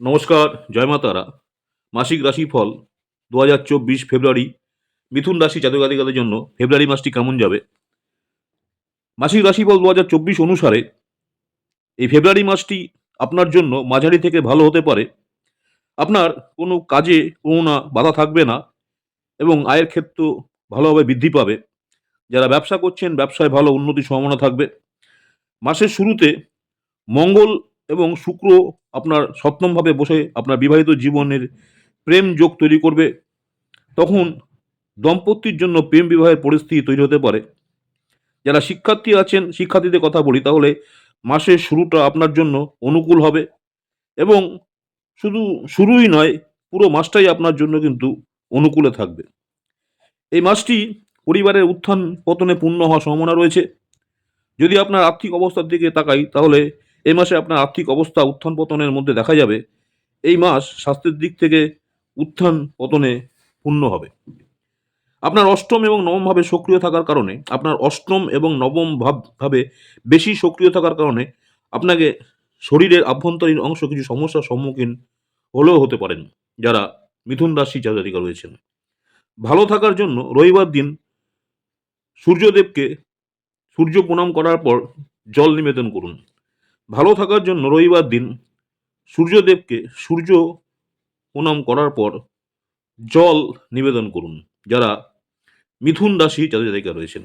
নমস্কার, জয় মা তারা। মাসিক রাশিফল দু হাজার চব্বিশ ফেব্রুয়ারি। মিথুন রাশি জাতক জাতিকাদের জন্য ফেব্রুয়ারি মাসটি কেমন যাবে? মাসিক রাশিফল দু হাজার চব্বিশ অনুসারে এই ফেব্রুয়ারি মাসটি আপনার জন্য মাঝারি থেকে ভালো হতে পারে। আপনার কোনো কাজে কোনো না বাধা থাকবে না এবং আয়ের ক্ষেত্র ভালোভাবে বৃদ্ধি পাবে। যারা ব্যবসা করছেন, ব্যবসায় ভালো উন্নতির সম্ভাবনা থাকবে। মাসের শুরুতে মঙ্গল এবং শুক্র আপনার সপ্তমভাবে বসে আপনার বিবাহিত জীবনের প্রেম যোগ তৈরি করবে, তখন দম্পতির জন্য প্রেম বিবাহের পরিস্থিতি তৈরি হতে পারে। যারা শিক্ষার্থী আছেন, শিক্ষার্থীদের কথা বলি, তাহলে মাসের শুরুটা আপনার জন্য অনুকূল হবে এবং শুধু শুরুই নয়, পুরো মাসটাই আপনার জন্য কিন্তু অনুকূলে থাকবে। এই মাসটি পরিবারের উত্থান পতনে পূর্ণ হওয়ার সম্ভাবনা রয়েছে। যদি আপনার আর্থিক অবস্থার দিকে তাকাই, তাহলে এই মাসে আপনার আর্থিক অবস্থা উত্থান পতনের মধ্যে দেখা যাবে। এই মাস স্বাস্থ্যের দিক থেকে উত্থান পতনে পূর্ণ হবে। আপনার অষ্টম এবং নবম ভাবে সক্রিয় থাকার কারণে, আপনার অষ্টম এবং নবম ভাব, ভাবে বেশি সক্রিয় থাকার কারণে আপনাকে শরীরের আভ্যন্তরীণ অংশ কিছু সমস্যার সম্মুখীন হলেও হতে পারেন, যারা মিথুন রাশি জাতিকা রয়েছেন। ভালো থাকার জন্য রবিবার দিন সূর্যদেবকে সূর্য প্রণাম করার পর জল নিবেদন করুন। ভালো থাকার জন্য রবিবার দিন সূর্যদেবকে সূর্য প্রণাম করার পর জল নিবেদন করুন যারা মিথুন রাশি জাতিকা রয়েছেন।